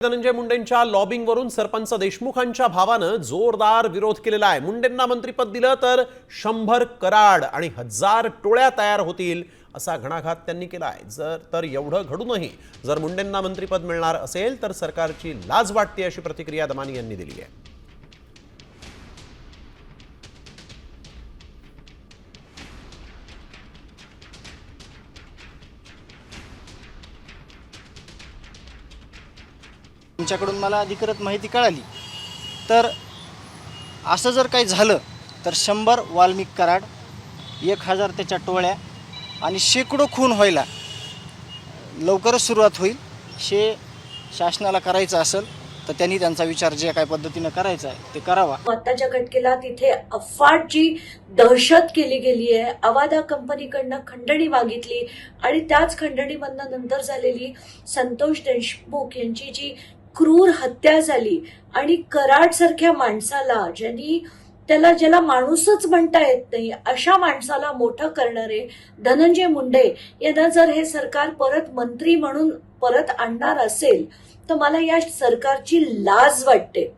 धनंजय मुंडेंच्या लॉबिंगवरून सरपंच देशमुखांच्या भावानं जोरदार विरोध केलेला आहे. मुंडेंना मंत्रीपद दिलं तर शंभर कराड आणि हजार टोळ्या तयार होतील असा घणाघात त्यांनी केला आहे. जर तर एवढं घडूनही जर मुंडेंना मंत्रीपद मिळणार असेल तर सरकारची लाज वाटते अशी प्रतिक्रिया दमानी यांनी दिली आहे. तुमच्याकडून मला अधिकृत माहिती कळाली. तर असं जर काही झालं तर शंभर वाल्मिक कराड एक हजार त्याच्या टोळ्या आणि शेकडो खून व्हायला लवकरच सुरुवात होईल. शे शासनाला करायचं असेल तर त्यांनी त्यांचा विचार जे काय पद्धतीनं करायचा आहे ते करावा. आताच्या घटकेला तिथे अफाट जी दहशत केली गेली आहे. अवादा कंपनीकडनं खंडणी मागितली आणि त्याच खंडणीमधनं नंतर झालेली संतोष देशमुख यांची जी क्रूर हत्या झाली आणि कराड सारख्या माणसाला ज्यांनी त्याला ज्याला माणूसच म्हणता येत नाही अशा माणसाला मोठं करणारे धनंजय मुंडे यांना जर हे सरकार परत मंत्री म्हणून परत आणणार असेल तर मला या सरकारची लाज वाटते.